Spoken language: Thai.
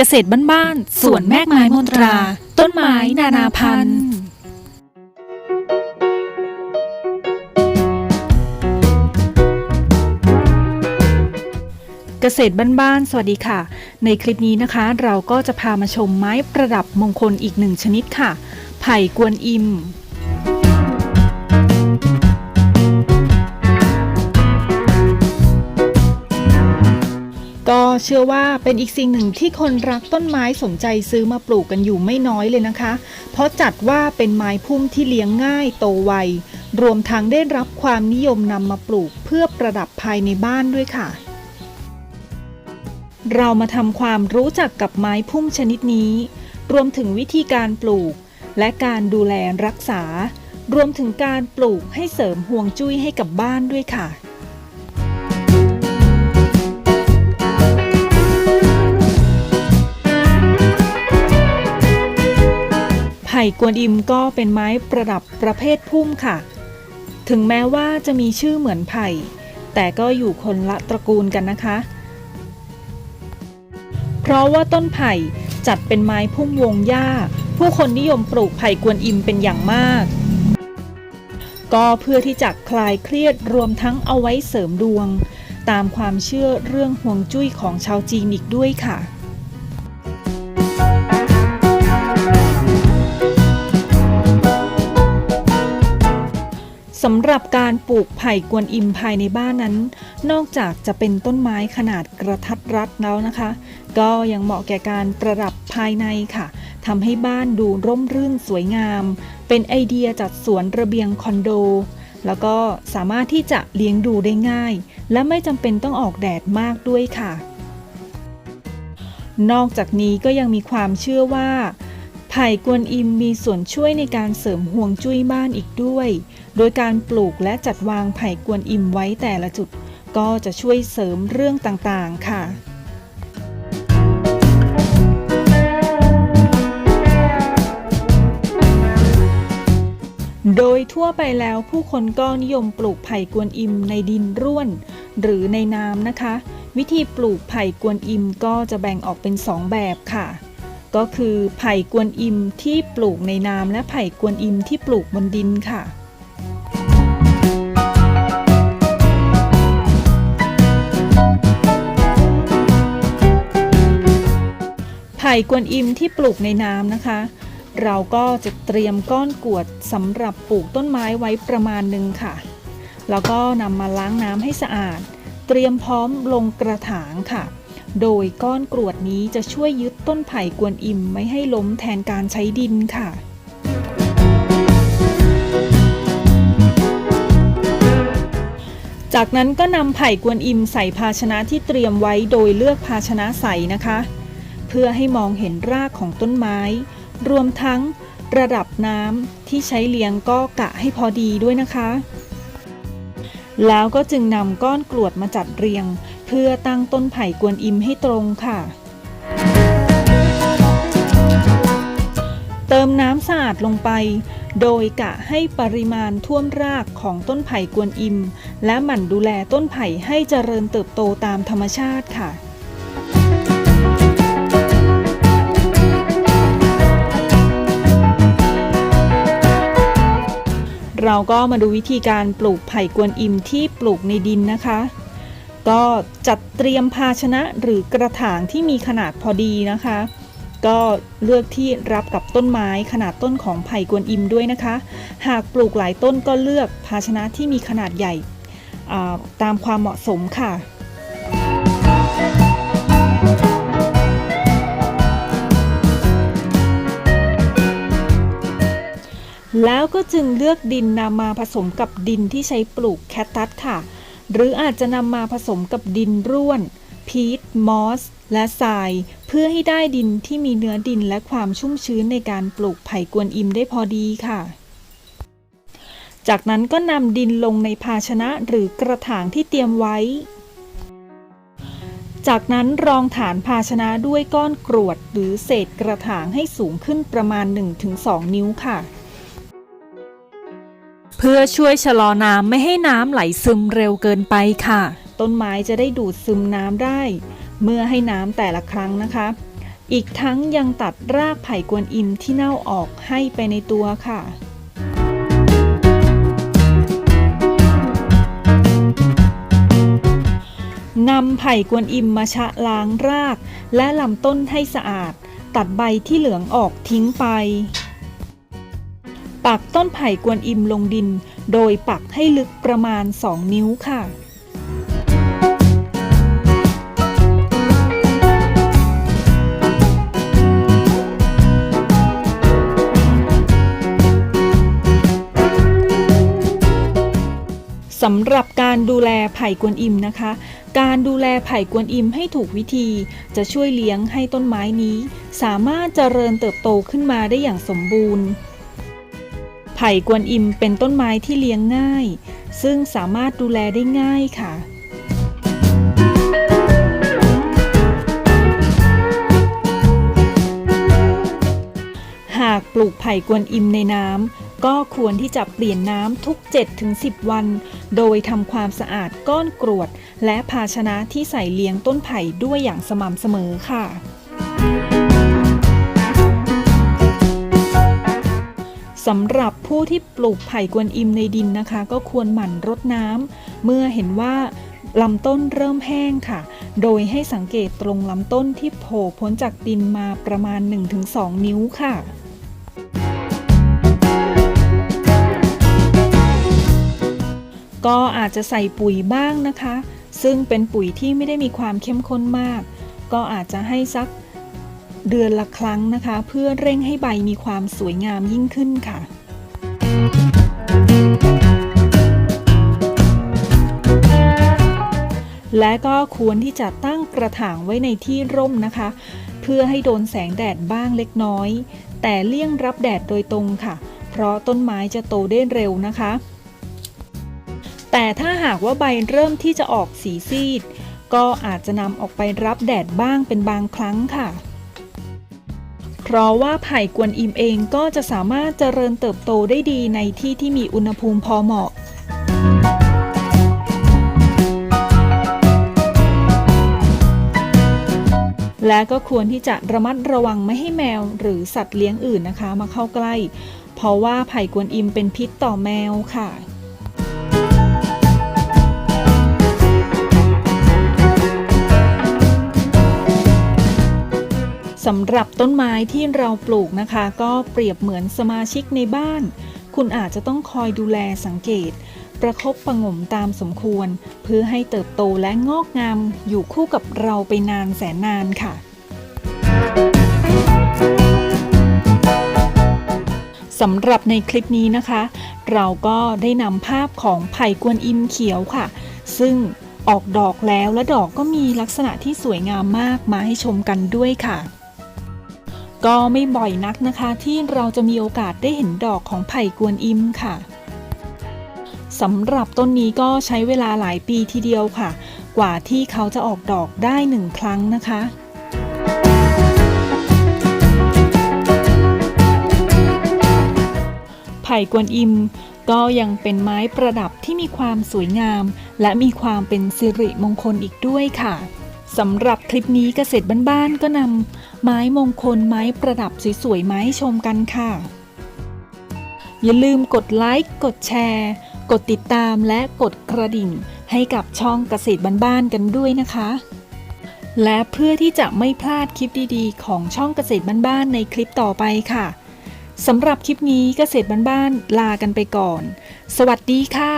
กษตรบ้านๆสวนแมกไม้มนตรา ต้นไม้นานาพันธุ์เกษตรบ้านๆ สวัสดีค่ะ ในคลิปนี้นะคะ เราก็จะพามาชมไม้ประดับมงคลอีกหนึ่งชนิดค่ะ ไผ่กวนอิม ก็เชื่อว่าเป็นอีกสิ่งหนึ่งที่คนรักต้นไม้สนใจซื้อมาปลูกกันอยู่ไม่น้อยเลยนะคะ เพราะจัดว่าเป็นไม้พุ่มที่เลี้ยงง่ายโตไว รวมทั้งได้รับความนิยมนำมาปลูกเพื่อประดับภายในบ้านด้วยค่ะ เรามาทำความรู้จักกับไม้พุ่มชนิดนี้ รวมถึงวิธีการปลูก และการดูแลรักษา รวมถึงการปลูกให้เสริมห่วงจุ้ยให้กับบ้านด้วยค่ะ ไผ่กวนอิมก็เป็นไม้ประดับประเภทพุ่มค่ะ ถึงแม้ว่าจะมีชื่อเหมือนไผ่ แต่ก็อยู่คนละตระกูลกันนะคะ เพราะว่าต้นไผ่จัดเป็นไม้พุ่มวงหญ้า ผู้คนนิยมปลูกไผ่กวนอิมเป็นอย่างมาก ก็เพื่อที่จะคลายเครียดรวมทั้งเอาไว้เสริมดวง ตามความเชื่อเรื่องห่วงจุ้ยของชาวจีนอีกด้วยค่ะ สำหรับการปลูกไผ่กวนอิมภายในบ้านนั้น นอกจากจะเป็นต้นไม้ขนาดกระทัดรัดแล้วนะคะ ก็ยังเหมาะแก่การประดับภายในค่ะทำให้บ้านดูร่มรื่นสวยงาม เป็นไอเดียจัดสวนระเบียงคอนโด แล้วก็สามารถที่จะเลี้ยงดูได้ง่าย และไม่จำเป็นต้องออกแดดมากด้วยค่ะ นอกจากนี้ก็ยังมีความเชื่อว่าไผ่กวนอิมมีส่วนช่วยในการเสริมห่วงจุ้ยบ้านอีกด้วย โดยการปลูกและจัดวางไผ่กวนอิมไว้แต่ละจุด ก็จะช่วยเสริมเรื่องต่างๆ ค่ะโดยทั่วไปแล้วผู้คนก็นิยมปลูกไผ่กวนอิมในดินร่วน หรือในน้ำนะคะ วิธีปลูกไผ่กวนอิมก็จะแบ่งออกเป็น 2 แบบค่ะ ก็คือไผ่กวนอิมที่ปลูกในน้ำและไผ่กวนอิมที่ปลูกบนดินค่ะ ไผ่กวนอิมที่ปลูกในน้ำนะคะ เราก็จะเตรียมก้อนกรวดสำหรับปลูกต้นไม้ไว้ประมาณหนึ่งค่ะ แล้วก็นำมาล้างน้ำให้สะอาด เตรียมพร้อมลงกระถางค่ะ โดยก้อนกรวดนี้จะช่วยยึดต้นไผ่กวนอิมไม่ให้ล้มแทนการใช้ดินค่ะจากนั้นก็นำไผ่กวนอิมใส่ภาชนะที่เตรียมไว้โดยเลือกภาชนะใสนะคะ เพื่อให้มองเห็นรากของต้นไม้ รวมทั้งระดับน้ำที่ใช้เลี้ยงก็กะให้พอดีด้วยนะคะ แล้วก็จึงนำก้อนกรวดมาจัดเรียง เพื่อตั้งต้นไผ่กวนอิมให้ตรงค่ะ เติมน้ำสะอาดลงไป โดยกะให้ปริมาณท่วมรากของต้นไผ่กวนอิม และหมั่นดูแลต้นไผ่ให้เจริญเติบโตตามธรรมชาติค่ะ เราก็มาดูวิธีการปลูกไผ่กวนอิมที่ปลูกในดินนะคะ ก็จัดเตรียมภาชนะหรือกระถางที่มีขนาดพอดีนะคะ ก็เลือกที่รับกับต้นไม้ขนาดต้นของไผ่กวนอิมด้วยนะคะ หากปลูกหลายต้นก็เลือกภาชนะที่มีขนาดใหญ่ตามความเหมาะสมค่ะ แล้วก็จึงเลือกดินนำมาผสมกับดินที่ใช้ปลูกแคคตัสค่ะ หรืออาจจะนำมาผสมกับดินร่วน พีทมอส และทราย เพื่อให้ได้ดินที่มีเนื้อดินและความชุ่มชื้นในการปลูกไผ่กวนอิมได้พอดีค่ะ จากนั้นก็นำดินลงในภาชนะหรือกระถางที่เตรียมไว้ จากนั้นรองฐานภาชนะด้วยก้อนกรวดหรือเศษกระถางให้สูงขึ้นประมาณ 1-2 นิ้วค่ะ เพื่อช่วยชะลอน้ำไม่ให้น้ำไหลซึมเร็วเกินไปค่ะ ต้นไม้จะได้ดูดซึมน้ำได้ เมื่อให้น้ำแต่ละครั้งนะคะ อีกทั้งยังตัดรากไผ่กวนอิมที่เน่าออกให้ไปในตัวค่ะนำไผ่กวนอิมมาชะล้างราก และลำต้นให้สะอาด ตัดใบที่เหลืองออกทิ้งไป ปักต้นไผ่กวนอิมลงดิน โดยปักให้ลึกประมาณ 2 นิ้วค่ะสำหรับการดูแลไผ่กวนอิมนะคะ การดูแลไผ่กวนอิมให้ถูกวิธี จะช่วยเลี้ยงให้ต้นไม้นี้ สามารถเจริญเติบโตขึ้นมาได้อย่างสมบูรณ์ ไผ่กวนอิมเป็นต้นไม้ที่เลี้ยงง่าย ซึ่งสามารถดูแลได้ง่ายค่ะ หากปลูกไผ่กวนอิมในน้ำก็ควรที่จะเปลี่ยนน้ำทุก 7-10 วัน โดยทำความสะอาดก้อนกรวด และภาชนะที่ใส่เลี้ยงต้นไผ่ด้วยอย่างสม่ำเสมอค่ะ สำหรับผู้ที่ปลูกไผ่กวนอิมในดินนะคะ ก็ควรหมั่นรดน้ำเมื่อเห็นว่าลำต้นเริ่มแห้งค่ะ โดยให้สังเกตตรงลำต้นที่โผล่พ้นจากดินมาประมาณ 1-2 นิ้วค่ะก็อาจจะใส่ปุ๋ยบ้างนะคะ ซึ่งเป็นปุ๋ยที่ไม่ได้มีความเข้มข้นมาก ก็อาจจะให้สัก เดือนละครั้งนะคะ เพื่อเร่งให้ใบมีความสวยงามยิ่งขึ้นค่ะและก็ควรที่จะตั้งกระถางไว้ในที่ร่มนะคะ เพื่อให้โดนแสงแดดบ้างเล็กน้อย แต่เลี่ยงรับแดดโดยตรงค่ะ เพราะต้นไม้จะโตได้เร็วนะคะ แต่ถ้าหากว่าใบเริ่มที่จะออกสีซีด ก็อาจจะนำออกไปรับแดดบ้างเป็นบางครั้งค่ะ ราะว่าไผ่กวนอิมเองก็จะสามารถเจริญเติบโตได้ดีในที่ที่มีอุณหภูมิพอเหมาะและก็ควรที่จะระมัดระวังไม่ให้แมวหรือสัตว์เลี้ยงอื่นนะคะ มาเข้าใกล้ เพราะว่าไผ่กวนอิมเป็นพิษต่อแมวค่ะ สำหรับต้นไม้ที่เราปลูกนะคะ ก็เปรียบเหมือนสมาชิกในบ้าน คุณอาจจะต้องคอยดูแลสังเกต ประคบประงมตามสมควร เพื่อให้เติบโตและงอกงามอยู่คู่กับเราไปนานแสนนานค่ะสำหรับในคลิปนี้นะคะ เราก็ได้นำภาพของไผ่กวนอิมเขียวค่ะ ซึ่งออกดอกแล้วและดอกก็มีลักษณะที่สวยงามมากมาให้ชมกันด้วยค่ะ ก็ไม่บ่อยนักนะคะที่เราจะมีโอกาสได้เห็นดอกของไผ่กวนอิมค่ะสำหรับต้นนี้ก็ใช้เวลาหลายปีทีเดียวค่ะ กว่าที่เขาจะออกดอกได้หนึ่งครั้งนะคะไผ่กวนอิมก็ยังเป็นไม้ประดับที่มีความสวยงาม และมีความเป็นสิริมงคลอีกด้วยค่ะสำหรับคลิปนี้เกษตรบ้านๆก็นำ ไม้มงคลไม้ประดับสวยๆไม้ชมกันค่ะ อย่าลืมกดไลค์กดแชร์ กดติดตามและกดกระดิ่ง ให้กับช่องเกษตรบ้านๆกันด้วยนะคะ และเพื่อที่จะไม่พลาดคลิปดีๆ ของช่องเกษตรบ้านๆในคลิปต่อไปค่ะสำหรับคลิปนี้เกษตรบ้านๆลากันไปก่อน สวัสดีค่ะ